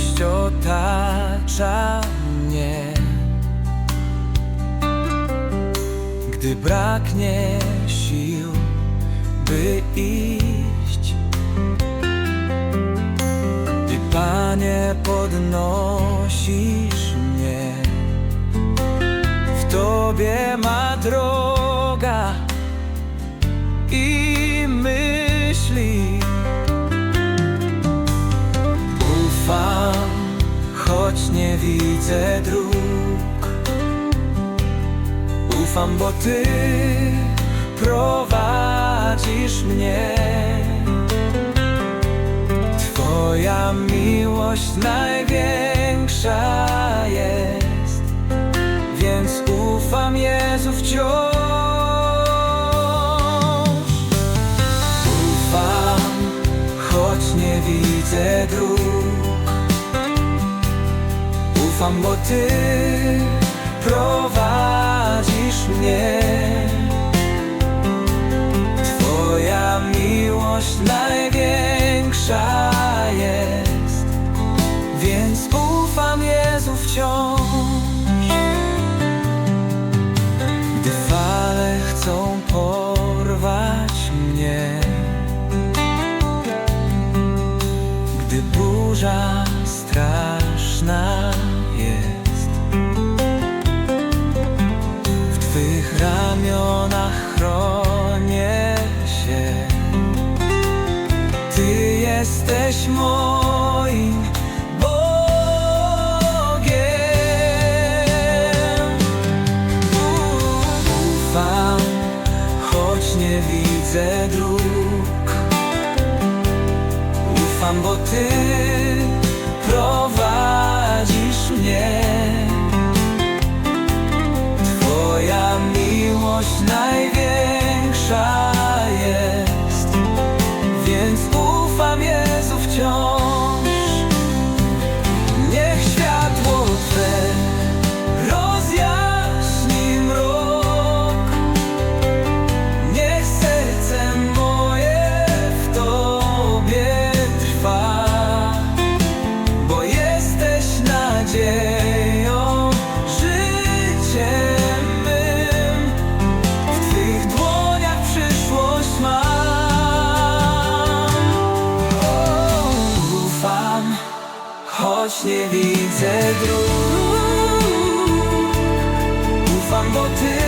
miłość otacza mnie. Gdy braknie sił, by iść, Ty, Panie, podnosisz mnie. W Tobie ma widzę dróg. Ufam, bo Ty prowadzisz mnie. Twoja miłość największa jest, więc ufam Jezu wciąż. Ufam, choć nie widzę dróg. Ufam, bo Ty prowadzisz mnie. Twoja miłość największa jest, więc ufam Jezu wciąż. Gdy fale chcą porwać mnie, gdy burza straszna Twych ramionach chronię się. Ty jesteś moim Bogiem. Ufam, choć nie widzę dróg. Ufam, bo Ty prowadzisz mnie. Miłość największa choć nie widzę dróg. Ufam, bo Ty